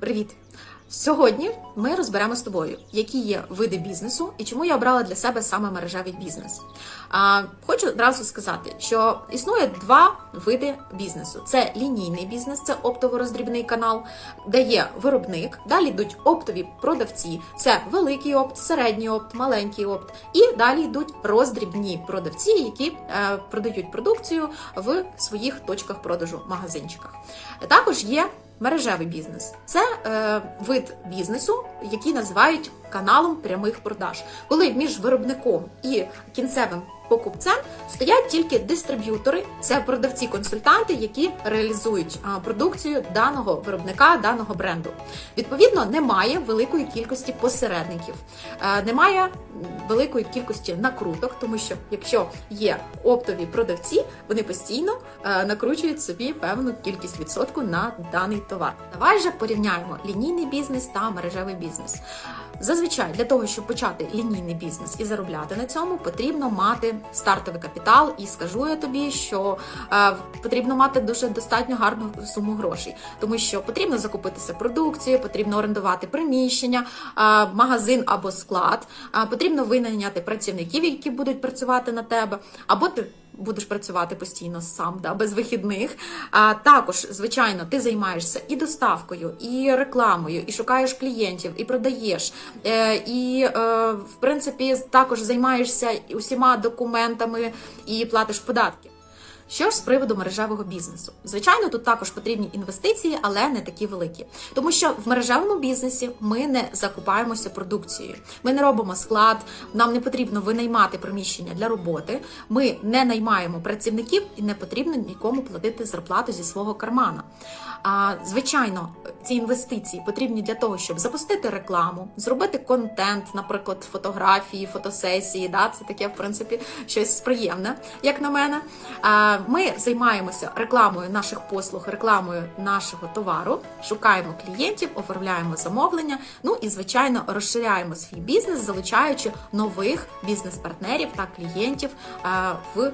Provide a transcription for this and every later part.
Привіт! Сьогодні ми розберемо з тобою, які є види бізнесу і чому я обрала для себе саме мережевий бізнес. А, хочу одразу сказати, що існує два види бізнесу: це лінійний бізнес, це оптово-роздрібний канал, де є виробник. Далі йдуть оптові продавці, це великий опт, середній опт, маленький опт. І далі йдуть роздрібні продавці, які е, продають продукцію в своїх точках продажу магазинчиках. Також є Мережевий бізнес. Це е, вид бізнесу, який називають каналом прямих продаж, коли між виробником і кінцевим покупцем стоять тільки дистриб'ютори, це продавці-консультанти, які реалізують продукцію даного виробника, даного бренду. Відповідно, немає великої кількості посередників, е, немає великої кількості накруток, тому що якщо є оптові продавці, вони постійно е, накручують собі певну кількість відсотку на даний товар. Давай же порівняємо лінійний бізнес та мережевий бізнес. Зазвичай для того, щоб почати лінійний бізнес і заробляти на цьому, потрібно мати стартовий капітал. І скажу я тобі, що е, потрібно мати дуже достатньо гарну суму грошей, тому що потрібно закупитися продукцією, потрібно орендувати приміщення, е, магазин або склад. е, потрібно винайняти працівників, які будуть працювати на тебе, або ти. Будеш працювати постійно сам, да, без вихідних. А також, звичайно, ти займаєшся і доставкою, і рекламою, і шукаєш клієнтів, і продаєш. Е, і, е, в принципі, також займаєшся усіма документами і платиш податки. Що ж з приводу мережевого бізнесу? Звичайно, тут також потрібні інвестиції, але не такі великі. Тому що в мережевому бізнесі ми не закупаємося продукцією, ми не робимо склад, нам не потрібно винаймати приміщення для роботи. Ми не наймаємо працівників і не потрібно нікому платити зарплату зі свого кармана. А, звичайно, ці інвестиції потрібні для того, щоб запустити рекламу, зробити контент, наприклад, фотографії, фотосесії. Да, це таке, в принципі, щось приємне, як на мене. А, Ми займаємося рекламою наших послуг, рекламою нашого товару, шукаємо клієнтів, оформляємо замовлення. Ну і звичайно розширяємо свій бізнес, залучаючи нових бізнес-партнерів та клієнтів в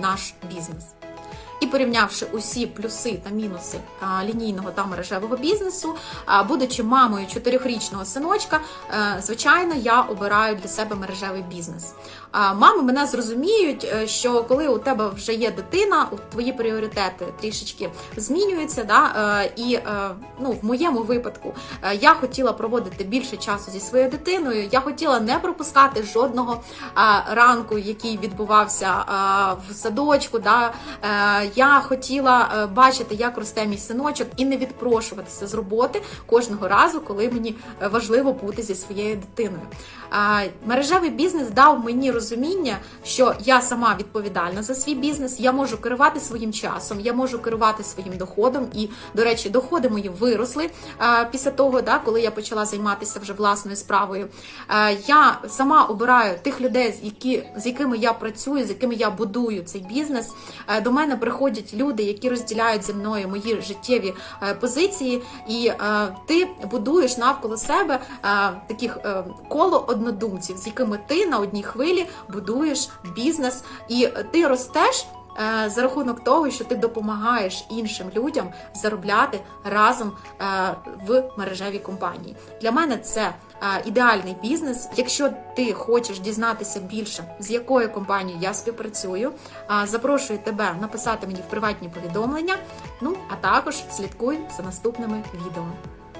наш бізнес. І порівнявши усі плюси та мінуси а, лінійного та мережевого бізнесу, а, будучи мамою чотирьохрічного синочка, е, звичайно, я обираю для себе мережевий бізнес. Мами мене зрозуміють, е, що коли у тебе вже є дитина, твої пріоритети трішечки змінюються. Да? е, І е, ну, в моєму випадку я хотіла проводити більше часу зі своєю дитиною. Я хотіла не пропускати жодного ранку, який відбувався в садочку. Да? Я хотіла бачити, як росте мій синочок, і не відпрошуватися з роботи кожного разу, коли мені важливо бути зі своєю дитиною. Мережевий бізнес дав мені розуміння, що я сама відповідальна за свій бізнес, я можу керувати своїм часом, я можу керувати своїм доходом. І, до речі, доходи мої виросли а, після того, да, коли я почала займатися вже власною справою. А, Я сама обираю тих людей, з які з якими я працюю, з якими я будую цей бізнес. Е, До мене приходять люди, які розділяють зі мною мої життєві е, позиції, і е, ти будуєш навколо себе е, таких е, коло однодумців, з якими ти на одній хвилі будуєш бізнес, і ти ростеш. е, За рахунок того, що ти допомагаєш іншим людям заробляти разом е, в мережевій компанії. Для мене це е, ідеальний бізнес. Якщо ти хочеш дізнатися більше, з якою компанією я співпрацюю, запрошую тебе написати мені в приватні повідомлення. Ну а також слідкуй за наступними відео.